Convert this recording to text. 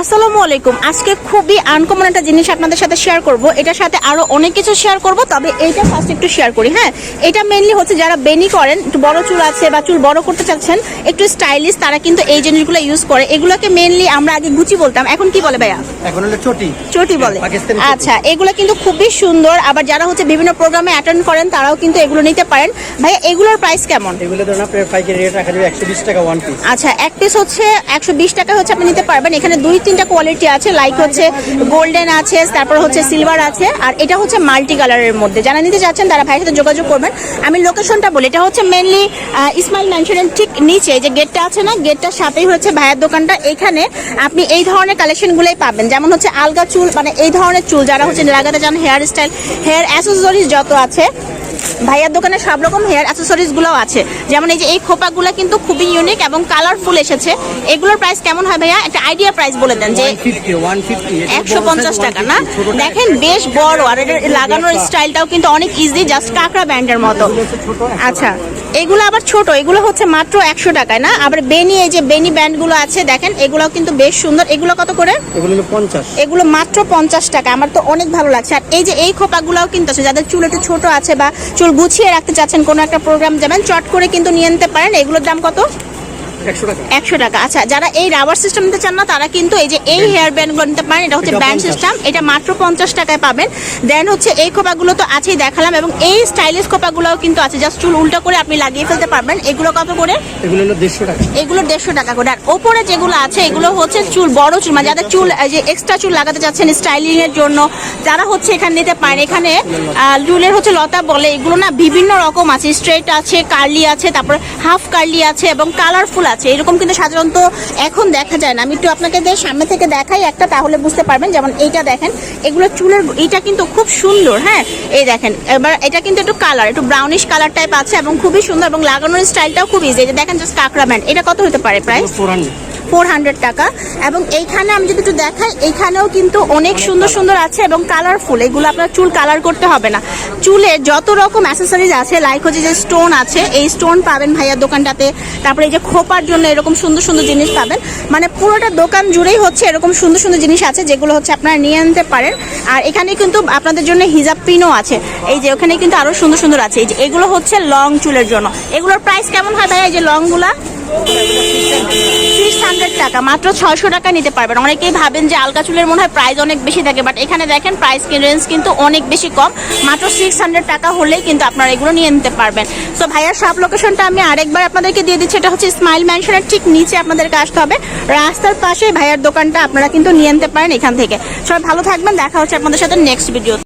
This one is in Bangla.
আসসালামু আলাইকুম। আজকে খুবই আনকমন একটা জিনিস আপনাদের সাথে শেয়ার করব। এটার সাথে আরও অনেক কিছু শেয়ার করব তবে এইটা ফার্স্ট একটু শেয়ার করি হ্যাঁ? এটা মেইনলি হচ্ছে যারা বেনি করেন একটু বড় চুল আছে বা চুল বড় করতে চাচ্ছেন একটু স্টাইলিশ তারা কিন্তু এই জিনিসগুলো ইউজ করে। এগুলোকে মেইনলি আমরা আগে গুচি বলতাম এখন কি বলে ভাইয়া? এখন হলো চটি। চটি বলে। আচ্ছা এগুলো কিন্তু খুবই সুন্দর। আবার যারা হচ্ছে বিভিন্ন প্রোগ্রামে অ্যাটেন্ড করেন তারাও কিন্তু এগুলো নিতে পারেন। ভাইয়া এগুলোর প্রাইস কেমন? এগুলো ধরুন আপনার পাইকারি রেট রাখা যাবে একশো বিশ টাকা ওয়ান পিস আচ্ছা এক পিস হচ্ছে একশো বিশ টাকা হচ্ছে আপনি নিতে পারবেন। এখানে দুই তিনটা কোয়ালিটি আছে লাইক হচ্ছে গোল্ডেন আছে, তারপর হচ্ছে সিলভার আছে, আর এটা হচ্ছে মাল্টি কালারের মধ্যে। যারা নিতে চাচ্ছেন, তারা ভাইয়ের সাথে যোগাযোগ করবেন। আমি লোকেশনটা বলি, এটা হচ্ছে মেনলি ইসমাইল ম্যানশনের ঠিক নিচে যে গেটটা আছে না গেটটার সাথেই হচ্ছে ভাইয়ের দোকানটা। এখানে আপনি এই ধরনের কালেকশনগুলোই পাবেন। যেমন হচ্ছে আলগা চুল মানে এই ধরনের চুল, যারা হচ্ছে লাগাতে চান হেয়ার স্টাইল হেয়ার অ্যাসেসরিজ যত আছে, ভাইয়ার দোকানে সব রকম হেয়ার অ্যাসেসরিজ গুলোও আছে। যেমন এই যে এই খোপাগুলো কিন্তু খুবই ইউনিক এবং কালারফুল এসেছে। এগুলোর প্রাইস কেমন হয় ভাইয়া? একটা আইডিয়া প্রাইস বলে দেন যে একশো পঞ্চাশ টাকা না? দেখেন বেশ বড় আর এটার লাগানোর স্টাইলটাও কিন্তু অনেক ইজি জাস্ট কাঁকড়া ব্যান্ডের মতো। আচ্ছা এগুলো আবার ছোট এগুলো হচ্ছে মাত্র একশো টাকায় না? আবার বেনি এই যে বেনি ব্যান্ডগুলো আছে দেখেন এগুলো কিন্তু বেশ সুন্দর। এগুলো কত করে? এগুলো এগুলো মাত্র পঞ্চাশ টাকা আমার তো অনেক ভালো লাগছে। আর এই যে এই খোপাগুলোও কিন্তু আছে যাদের চুল একটু ছোট আছে বা চুল গুছিয়ে রাখতে চাচ্ছেন কোনো একটা প্রোগ্রাম যাবেন চট করে কিন্তু নিয়ে নিতে পারেন। এগুলোর দাম কত? একশো টাকা। আচ্ছা যারা এই রাবার সিস্টেম নিতে চান না তারা কিন্তু এই যে এই হেয়ার ব্যান্ডগুলো নিতে পারেন এটা হচ্ছে ব্যান্ড সিস্টেম এটা মাত্র পঞ্চাশ টাকায় পাবেন। দেন হচ্ছে এই খোপাগুলো তো আছেই দেখালাম এবং এই স্টাইলিশ খোপাগুলোও কিন্তু আছে। জাস্ট চুল উল্টো করে আপনি লাগিয়ে ফেলতে পারবেন। এগুলো কত করে? এগুলো হলো দেড়শো টাকা। এগুলো দেড়শো টাকা করে। আর ওপরে যেগুলো আছে এগুলো হচ্ছে চুল বড় চুল মানে যাদের চুল যে এক্সট্রা চুল লাগাতে চাচ্ছেন স্টাইলিং এর জন্য যারা হচ্ছে এখানে নিতে পারেন। এখানে চুলের হচ্ছে লতা বলে এগুলো না বিভিন্ন রকম আছে। স্ট্রেট আছে কার্লি আছে তারপর হাফ কার্লি আছে এবং কালারফুল আছে। এরকম কিন্তু সাধারণত এখন দেখা যায় না। আমি একটু আপনাকে সামনে থেকে দেখাই একটা, তাহলে বুঝতে পারবেন। যেমন এইটা দেখেন, এগুলো চুলের এইটা কিন্তু খুব সুন্দর হ্যাঁ? এই দেখেন, এবার এটা কিন্তু একটু কালার একটু ব্রাউনিশ কালার টাইপ আছে এবং খুবই সুন্দর এবং লাগানোর স্টাইলটাও খুব ইজি এটা দেখেন জাস্ট কাঁকড়া ব্যান্ড এটা কত হতে পারে প্রাইস ফোর হান্ড্রেড টাকা। এবং এইখানে আমি যদি একটু দেখাই, এইখানেও কিন্তু অনেক সুন্দর সুন্দর আছে এবং কালারফুল এগুলো আপনার চুল কালার করতে হবে না। চুলে যত রকম অ্যাসেসরিজ আছে লাইক হচ্ছে যে স্টোন আছে, এই স্টোন পাবেন ভাইয়ার দোকানটাতে। তারপরে এই যে খোপার জন্য এরকম সুন্দর সুন্দর জিনিস পাবেন। মানে পুরোটা দোকান জুড়েই হচ্ছে এরকম সুন্দর সুন্দর জিনিস আছে, যেগুলো হচ্ছে আপনারা নিয়ে আনতে পারেন। আর এখানে কিন্তু আপনাদের জন্য হিজাব পিনও আছে। এই যে ওখানে কিন্তু আরও সুন্দর সুন্দর আছে। এই যে এগুলো হচ্ছে লং চুলের জন্য। এগুলোর প্রাইস কেমন হয় ভাইয়া? এই যে লংগুলা সিক্স হান্ড্রেড টাকা, মাত্র ছয়শো টাকা নিতে পারবেন। অনেকেই ভাবেন যে আলকা চুলের মনে হয় প্রাইস অনেক বেশি থাকে বাট এখানে দেখেন প্রাইস রেঞ্জ কিন্তু অনেক বেশি কম। মাত্র সিক্স হান্ড্রেড টাকা হলেই কিন্তু আপনারা এগুলো নিয়ে নিতে পারবেন। সো ভাইয়ার সব লোকেশনটা আমি আরেকবার আপনাদেরকে দিয়ে দিচ্ছি। এটা হচ্ছে স্মাইল ম্যানশনের ঠিক নিচে আপনাদেরকে আসতে হবে। রাস্তার পাশে ভাইয়ার দোকানটা আপনারা কিন্তু নিয়ে নিতে পারেন এখান থেকে। সবাই ভালো থাকবেন। দেখা হচ্ছে আপনাদের সাথে নেক্সট ভিডিও